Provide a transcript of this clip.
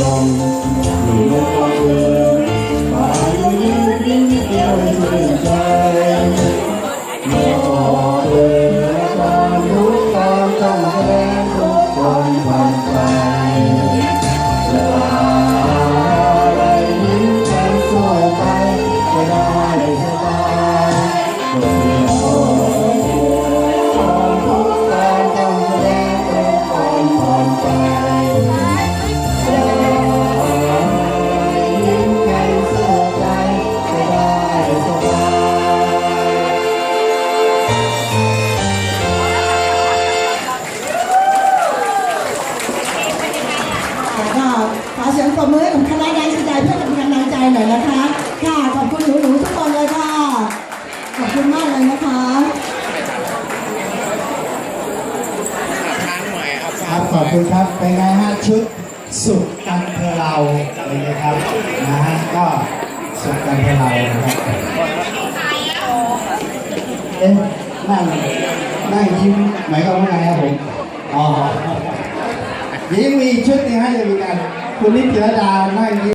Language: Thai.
ลม ค่ะขอเสียงปรบมือให้กับคณะแดนซ์ใจเพื่อเป็นกำลังใจหน่อยนะคะ ค่ะ ขอบคุณหนูๆทุกคนเลยค่ะ ขอบคุณมากเลยนะคะครับขอบคุณครับเป็นไงฮะชุดสุขกันเพื่อเราเลยนะครับนะฮะก็สุขกันเพื่อเรานะครับเอ๊ะนั่งนั่งยิ้มหมายความว่าไงครับผมอ๋อ เดี๋ยวยังมีชุดนึงให้จะมีการคุณนิติรดานั่งยิ้